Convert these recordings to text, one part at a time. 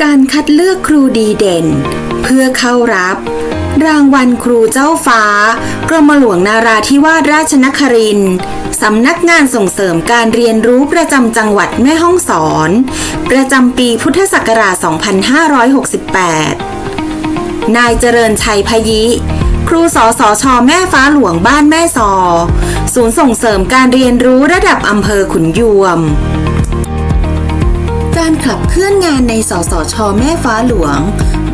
การคัดเลือกครูดีเด่น เพื่อเข้ารับ รางวัลครูเจ้าฟ้ากรมหลวงนาราธิวาสราชนครินทร์สำนักงานส่งเสริมการเรียนรู้ประจำจังหวัดแม่ฮ่องสอน ประจำปีพุทธศักราช 2568 นายเจริญชัยพยิ ครูสอสอชอแม่ฟ้าหลวงบ้านแม่ซอ ศูนย์ส่งเสริมการเรียนรู้ระดับอำเภอขุนยวม การขับเคลื่อนงานในสสช แม่ฟ้าหลวง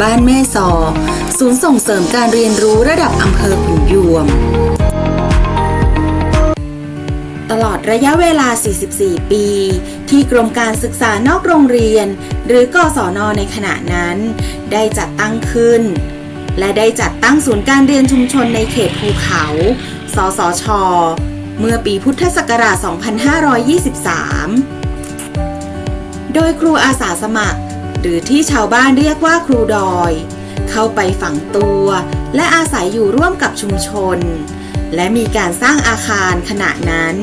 บ้านแม่ซอ ศูนย์ส่งเสริมการเรียนรู้ระดับอำเภอขุนยวม ตลอดระยะเวลา 44 ปี ที่กรมการศึกษานอกโรงเรียน หรือกศนในขณะนั้น ได้จัดตั้งขึ้น และได้จัดตั้งศูนย์การเรียนชุมชนในเขตภูเขา สสช เมื่อปีพุทธศักราช 2523 โดยครูอาสาสมัคร หรือที่ชาวบ้านเรียกว่าครูดอย เข้าไปฝังตัว และอาศัยอยู่ร่วมกับชุมชน และมีการสร้างอาคารขณะนั้น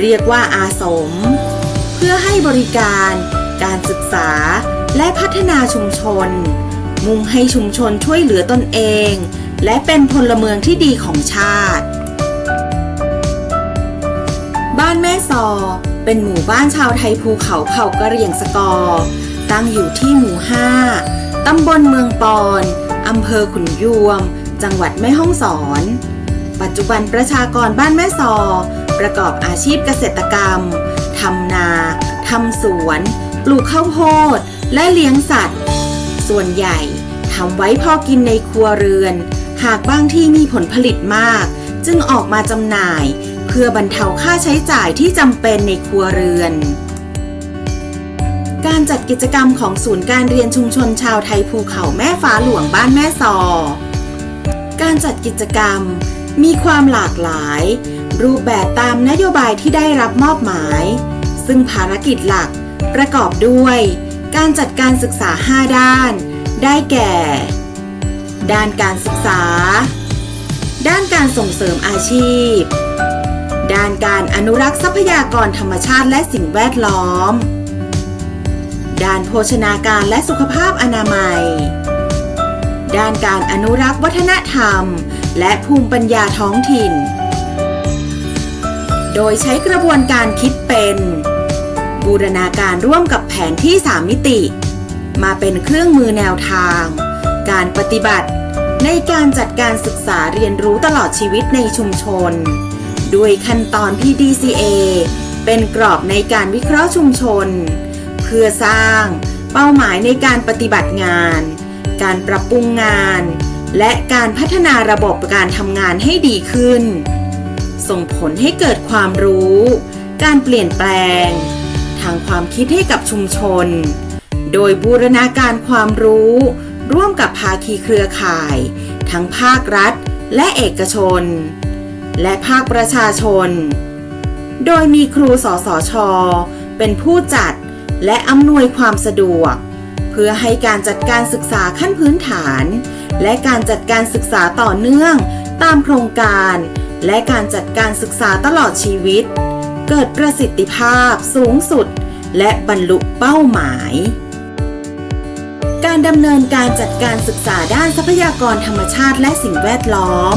เรียกว่าอาสม เพื่อให้บริการ การศึกษา และพัฒนาชุมชน มุ่งให้ชุมชนช่วยเหลือตนเอง และเป็นพลเมืองที่ดีของชาติ บ้านแม่ซอ เป็นหมู่บ้านชาวไทยภูเขาเผ่ากะเหรี่ยงสกอ ตั้งอยู่ที่หมู่ 5 ตำบลเมืองปอนอำเภอขุนยวม จังหวัดแม่ฮ่องสอน ปัจจุบันประชากรบ้านแม่ซอ ประกอบอาชีพเกษตรกรรม ทำนา ทำสวน ปลูกข้าวโพด และเลี้ยงสัตว์ ส่วนใหญ่ทำไว้พอกินในครัวเรือน หากบางที่มีผลผลิตมาก จึงออกมาจำหน่าย เพื่อบรรเทาค่าใช้จ่ายที่จำเป็นในครัวเรือน การจัดกิจกรรมของศูนย์การเรียนชุมชนชาวไทยภูเขาแม่ฟ้าหลวงบ้านแม่ซอ การจัดกิจกรรมมีความหลากหลาย รูปแบบตามนโยบายที่ได้รับมอบหมาย ซึ่งภารกิจหลักประกอบด้วย การจัดการศึกษา 5 ด้าน ได้แก่ ด้านการศึกษา ด้านการส่งเสริมอาชีพ ด้านการอนุรักษ์ทรัพยากรธรรมชาติและสิ่งแวดล้อม ด้านโภชนาการและสุขภาพอนามัย ด้านการอนุรักษ์วัฒนธรรม และภูมิปัญญาท้องถิ่น โดยใช้กระบวนการคิดเป็น บูรณาการร่วมกับแผนที่ 3 มิติ มาเป็นเครื่องมือแนวทาง การปฏิบัติในการจัดการศึกษาเรียนรู้ตลอดชีวิตในชุมชน ด้วยขั้นตอน PDCA เป็นกรอบในการวิเคราะห์ชุมชน เพื่อสร้างเป้าหมายในการปฏิบัติงาน การปรับปรุงงาน และการพัฒนาระบบการทำงานให้ดีขึ้น ส่งผลให้เกิดความรู้ การเปลี่ยนแปลง ทางความคิดให้กับชุมชน โดยบูรณาการความรู้ ร่วมกับภาคีเครือข่าย ทั้งภาครัฐ และเอกชน และภาคประชาชน โดยมีครูสสช เป็นผู้จัดและอำนวยความสะดวก เพื่อให้การจัดการศึกษาขั้นพื้นฐาน และการจัดการศึกษาต่อเนื่องตามโครงการ และการจัดการศึกษาตลอดชีวิต เกิดประสิทธิภาพสูงสุด และบรรลุเป้าหมาย การดำเนินการจัดการศึกษาด้านทรัพยากรธรรมชาติและสิ่งแวดล้อม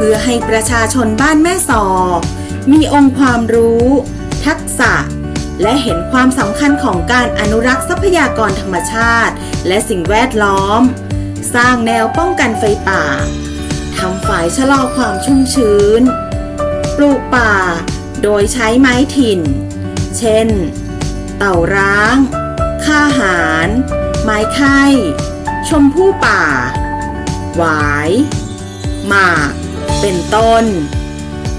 เพื่อให้ประชาชนบ้านแม่สอ มีองค์ความรู้ ทักษะ และเห็นความสำคัญของการอนุรักษ์ทรัพยากรธรรมชาติ และสิ่งแวดล้อม สร้างแนวป้องกันไฟป่าทำฝายชะลอความชุ่มชื้น ปลูกป่า โดยใช้ไม้ถิ่น เช่น เต่าร้างค่าหาร ไม้ไข่ ชมพู่ป่า หวาย หมาก เป็นต้น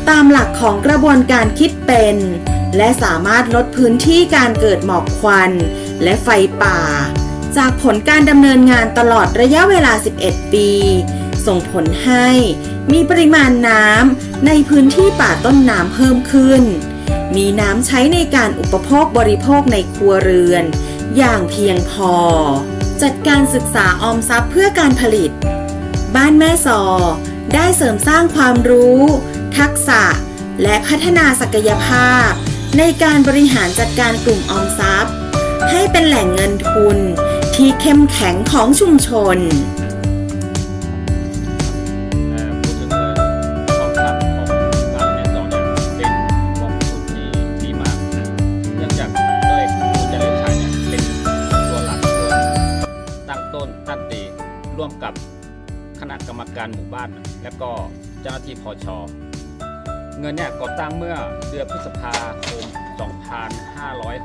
ตามหลักของกระบวนการคิดเป็น และสามารถลดพื้นที่การเกิดหมอกควัน และไฟป่า จากผลการดำเนินงานตลอดระยะเวลา 11 ปี ส่งผลให้มีปริมาณน้ำในพื้นที่ป่าต้นน้ำเพิ่มขึ้น มีน้ำใช้ในการอุปโภคบริโภคในครัวเรือน อย่างเพียงพอ จัดการศึกษาออมทรัพย์เพื่อการผลิต บ้านแม่ซอ ได้เสริมสร้างความรู้ ทักษะ และพัฒนาศักยภาพ ในการบริหารจัดการกลุ่มออมทรัพย์ ให้เป็นแหล่งเงินทุนที่เข้มแข็งของชุมชนเอ่อพูดถึงเอ่อกองทัพของบ้านสอนเนี่ยเป็นกองทุนที่ดีมากเนื่องจากร้อยเอกผู้เจริญชัยเนี่ยเป็นตัวหลักตัวตั้งต้นตั้งตีร่วมกับคณะกรรมการหมู่บ้าน และก็เจ้าหน้าที่พอชอเงินเนี่ยก่อตั้งเมื่อเดือนพฤษภาคม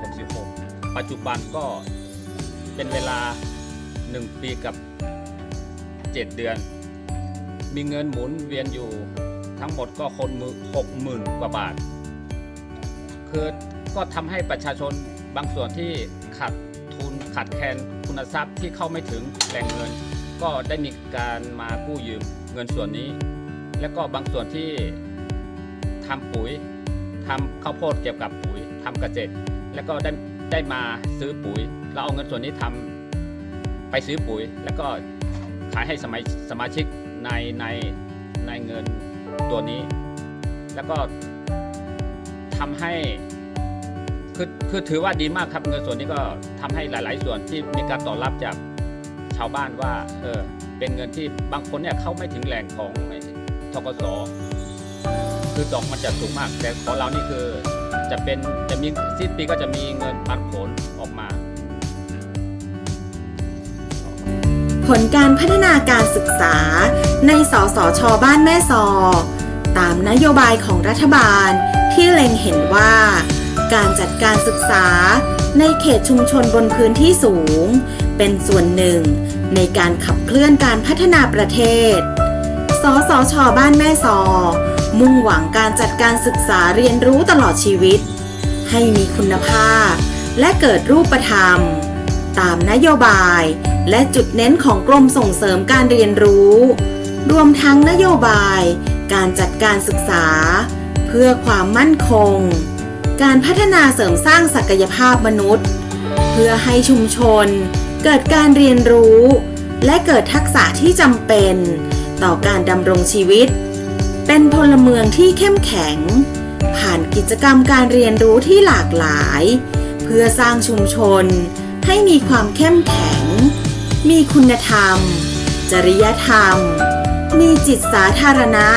2566 ปัจจุบันก็เป็นเวลา 1 ปีกับ 7 เดือน มีเงินหมุนเวียนอยู่ทั้งหมดก็คนมือหกหมื่นกว่าบาท คือก็ทำให้ประชาชนบางส่วนที่ขาดทุนขาดแคลนคุณทรัพย์ที่เข้าไม่ถึงแหล่งเงิน ก็ได้มีการมากู้ยืม เงินส่วนนี้ แล้วก็บางส่วนที่ทำปุ๋ยทำข้าวโพดเกี่ยวกับปุ๋ยทำเกษตรแล้วก็ได้ได้มาซื้อปุ๋ย เราเอาเงินส่วนนี้ทำไปซื้อปุ๋ย แล้วก็ขายให้สมัยสมาชิกในในในเงินตัวนี้ แล้วก็ทำให้คือคือถือว่าดีมากครับเงินส่วนนี้ก็ทำให้หลาย ๆ ส่วนที่มีการตอบรับจากชาวบ้านว่าเออ เป็นเงินที่บางคนเนี่ยเข้าไม่ถึงแหล่งของทกสคือดอกมันจะสูงมาก แต่ของเรานี่คือจะเป็นจะมีสิ้นปีก็จะมีเงินปันผลออกมา ผลการพัฒนาการศึกษาในสสชบ้านแม่ซอ ตามนโยบายของรัฐบาลที่เล็งเห็นว่า การจัดการศึกษาในเขตชุมชนบนพื้นที่สูง เป็นส่วนหนึ่ง ในการขับเคลื่อนการพัฒนาประเทศ สสช บ้านแม่ซอมุ่งหวังการจัดการศึกษาเรียนรู้ตลอดชีวิต ให้มีคุณภาพ และเกิดรูปธรรม ตามนโยบาย และจุดเน้นของกรมส่งเสริมการเรียนรู้ รวมทั้งนโยบาย การจัดการศึกษา เพื่อความมั่นคง การพัฒนาเสริมสร้างศักยภาพมนุษย์ เพื่อให้ชุมชน เกิดการเรียนรู้ และเกิดทักษะที่จำเป็น ต่อการดำรงชีวิต เป็นพลเมืองที่เข้มแข็ง ผ่านกิจกรรมการเรียนรู้ที่หลากหลาย เพื่อสร้างชุมชน ให้มีความเข้มแข็ง มีคุณธรรม จริยธรรม มีจิตสาธารณะ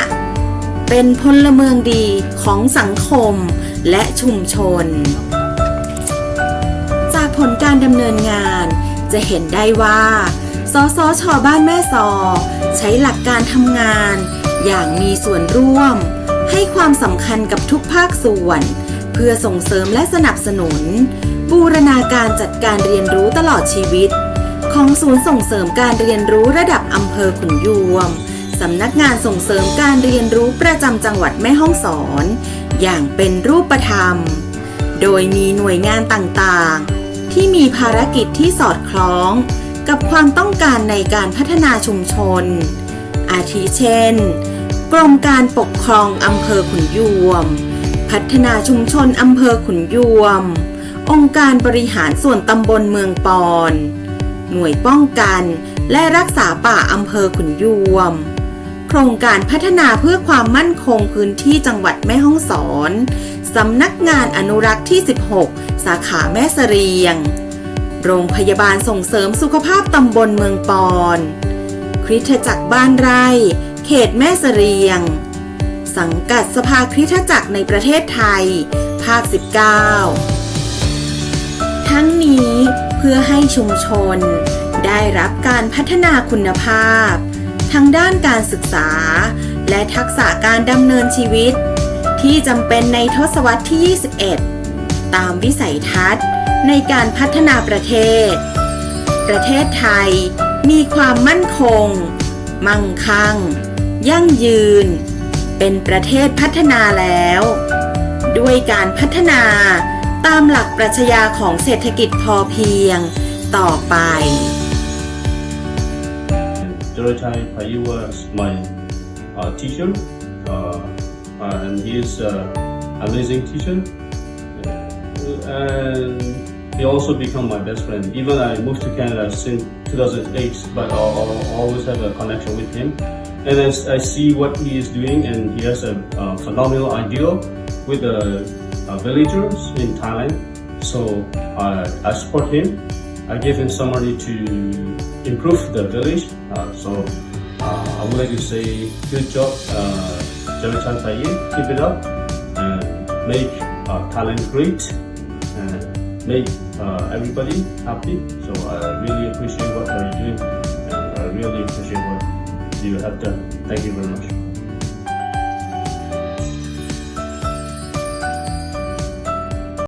เป็นพลเมืองดีของสังคมและชุมชน จากผลการดำเนินงาน จะเห็นได้ว่า สสชบ้านแม่ซอใช้หลักการทำงาน อย่างมีส่วนร่วม ให้ความสำคัญกับทุกภาคส่วน เพื่อส่งเสริมและสนับสนุน บูรณาการจัดการเรียนรู้ตลอดชีวิต ของศูนย์ส่งเสริมการเรียนรู้ระดับอำเภอขุนยวมสำนักงานส่งเสริมการเรียนรู้ประจำจังหวัดแม่ฮ่องสอน อย่างเป็นรูปธรรม โดยมีหน่วยงานต่างๆ ที่มีภารกิจที่สอดคล้อง กับความต้องการในการพัฒนาชุมชน อาทิเช่น กรมการปกครองอำเภอขุนยวม พัฒนาชุมชนอำเภอขุนยวม องค์การบริหารส่วนตำบลเมืองปอน หน่วยป้องกันและรักษาป่าอำเภอขุนยวม โครงการพัฒนาเพื่อความมั่นคงพื้นที่จังหวัดแม่ฮ่องสอน สำนักงานอนุรักษ์ที่ 16 สาขาแม่เสรียง โรงพยาบาลส่งเสริมสุขภาพตำบลเมืองปอน คริสตจักรบ้านไร่ เขตแม่เสรียง สังกัดสภาคริสตจักรในประเทศไทย ภาค 19 ทั้งนี้เพื่อให้ชุมชน ได้รับการพัฒนาคุณภาพ ทั้งด้านการศึกษา และทักษะการดำเนินชีวิต ที่จำเป็นในทศวรรษที่ 21 ตามวิสัยทัศน์ในการพัฒนาประเทศ ประเทศไทยมีความมั่นคง มั่งคั่ง ยั่งยืน เป็นประเทศพัฒนาแล้ว ด้วยการพัฒนาตามหลักปรัชญาของเศรษฐกิจพอเพียงต่อไป Dorothai Pai was my uh, teacher, uh, and he is an amazing teacher. And he also become my best friend. Even I moved to Canada since 2008, but I'll always have a connection with him. And as I see what he is doing, and he has a uh, phenomenal idea with the uh, villagers in Thailand. So uh, I support him I give him some money to improve the village. Uh, so uh, I would like to say good job, Jamichan Taye. Keep it up and make uh, Thailand great and make uh, everybody happy. So I really appreciate what you're doing and I really appreciate what you have done. Thank you very much.